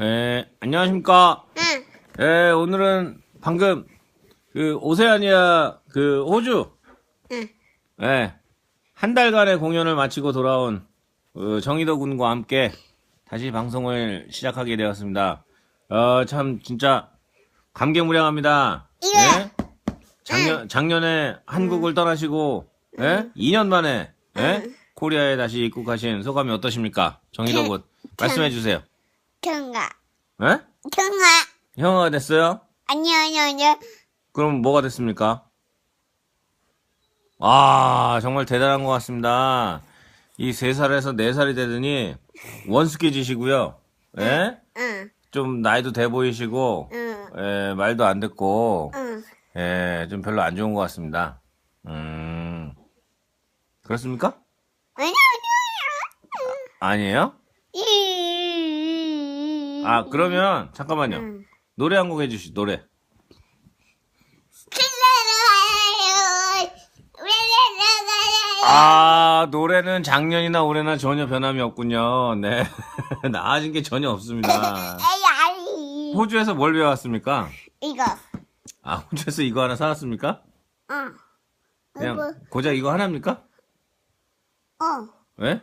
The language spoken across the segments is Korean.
예, 안녕하십니까. 응. 예, 오늘은 방금 그 오세아니아 그 호주 응. 예, 한 달간의 공연을 마치고 돌아온 어, 정희도 군과 함께 다시 방송을 시작하게 되었습니다. 어, 참 진짜 감개무량합니다. 예? 작년 작년에 한국을 떠나시고 예? 2년 만에 예? 코리아에 다시 입국하신 소감이 어떠십니까? 정희도 군 말씀해 주세요. 경아. 예? 경아. 형아가 됐어요? 안녕, 안녕, 안녕. 그럼 뭐가 됐습니까? 아, 정말 대단한 것 같습니다. 이 세살에서네살이 되더니 원숙해지시고요. 예? 응. 좀 나이도 돼 보이시고, 응. 예, 말도 안 듣고, 응. 예, 좀 별로 안 좋은 것 같습니다. 음, 그렇습니까? 아니야, 아니에요? 아니야. 아, 그러면, 잠깐만요. 응. 노래 한 곡 해주시, 노래. 아, 노래는 작년이나 올해나 전혀 변함이 없군요. 네. 나아진 게 전혀 없습니다. 호주에서 뭘 배워왔습니까? 이거. 아, 호주에서 이거 하나 사왔습니까? 응. 그냥 고작 이거 하나입니까? 어. 왜?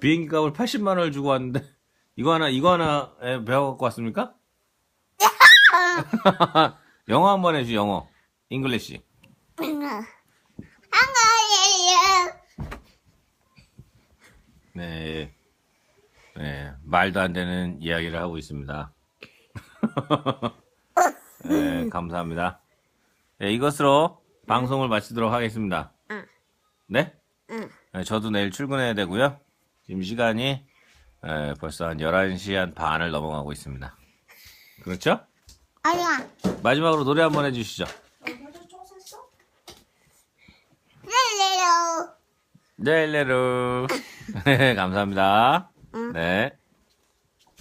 비행기 값을 80만 원을 주고 왔는데 이거 하나 이거 하나 에, 배워갖고 왔습니까? 영어 한번 해주 영어. 잉글리시. 네. 네. 말도 안 되는 이야기를 하고 있습니다. 네, 감사합니다. 네, 이것으로 방송을 마치도록 하겠습니다. 응. 네? 응. 네, 저도 내일 출근해야 되고요. 지금 시간이 에, 벌써 한 11시 한 반을 넘어가고 있습니다. 그렇죠? 아니야. 마지막으로 노래 한번 해주시죠. 렐레로. 네, 레루. 네, 감사합니다. 응. 네.